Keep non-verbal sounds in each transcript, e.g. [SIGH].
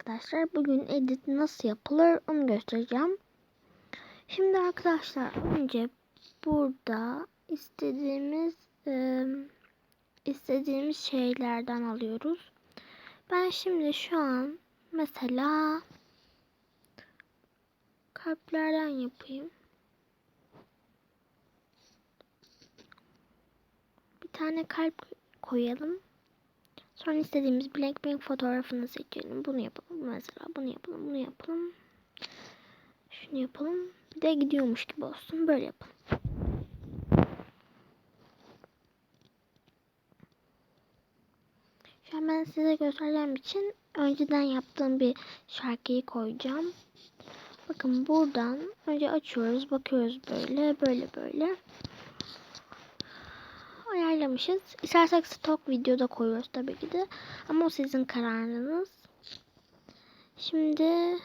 arkadaşlar. Bugün edit nasıl yapılır onu göstereceğim. Şimdi arkadaşlar önce burada istediğimiz istediğimiz şeylerden alıyoruz. Ben şimdi şu an mesela kalplerden yapayım. Bir tane kalp koyalım. Sonra istediğimiz Blackpink fotoğrafını seçelim. Bunu yapalım mesela. Bunu yapalım. Bunu yapalım. Şunu yapalım. Bir de gidiyormuş gibi olsun. Böyle yapalım. Şu an ben size göstereceğim için önceden yaptığım bir şarkıyı koyacağım. Bakın buradan önce açıyoruz. Bakıyoruz böyle. Böyle böyle ayarlamışız. İstersek stok videoda koyuyoruz tabii ki de. Ama o sizin kararınız. Şimdi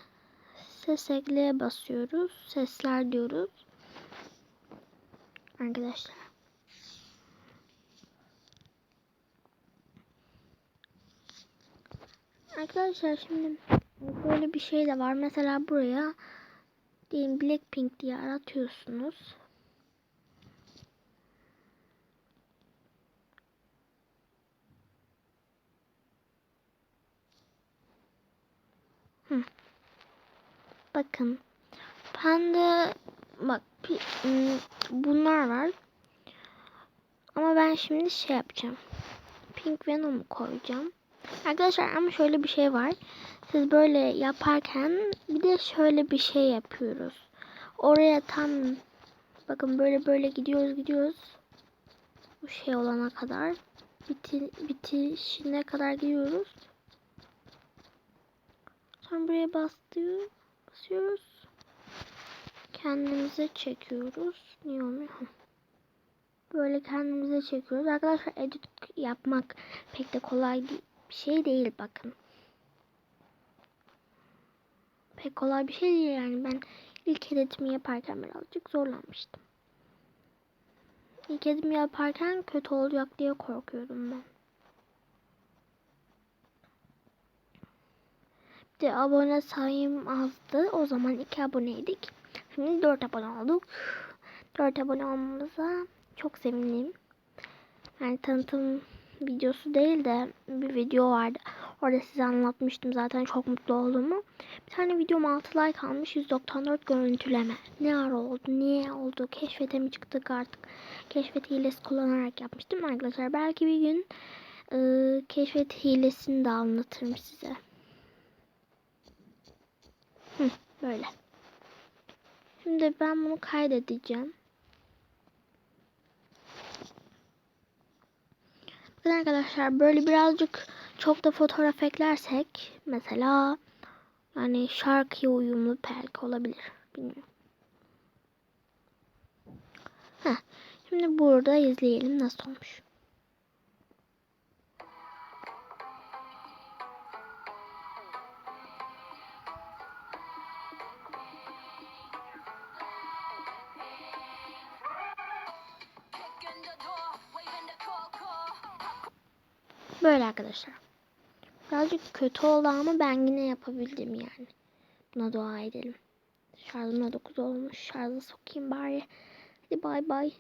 ses ekleye basıyoruz. Sesler diyoruz. Arkadaşlar. Arkadaşlar şimdi böyle bir şey de var. Mesela buraya diyelim Blackpink diye aratıyorsunuz. Bakın. Panda bak bunlar var. Ama ben şimdi şey yapacağım. Pink Venom'u koyacağım. Arkadaşlar ama şöyle bir şey var. Siz böyle yaparken bir de şöyle bir şey yapıyoruz. Oraya tam bakın böyle böyle gidiyoruz gidiyoruz. Bu şey olana kadar biti, bitişine kadar gidiyoruz. Sonra buraya bastıyor, basıyoruz. Kendimize çekiyoruz. Niye olmuyor? [LAUGHS] Böyle kendimize çekiyoruz. Arkadaşlar edit yapmak pek de kolay bir şey değil bakın. Pek kolay bir şey değil yani. Ben ilk editimi yaparken birazcık zorlanmıştım. İlk editimi yaparken kötü olacak diye korkuyordum ben. De abone sayım azdı. O zaman 2 aboneydik. Şimdi 4 abone olduk. 4 abone olmamıza çok sevindim. Yani tanıtım videosu değil de bir video vardı. Orada size anlatmıştım zaten çok mutlu olduğumu. Bir tane videom 6 like almış 194 görüntüleme. Ne ara oldu? Niye oldu? Keşfete mi çıktık artık? Keşfet hilesi kullanarak yapmıştım arkadaşlar. Belki bir gün e, keşfet hilesini de anlatırım size. Böyle. Şimdi ben bunu kaydedeceğim. Bakın arkadaşlar böyle birazcık çok da fotoğraf eklersek mesela yani şarkıya uyumlu belki olabilir. Bilmiyorum. Heh, şimdi burada izleyelim nasıl olmuş. Böyle arkadaşlar. Birazcık kötü oldu ama ben yine yapabildim yani. Buna dua edelim. Şarjım da 9 olmuş. Şarjı sokayım bari. Hadi bay bay.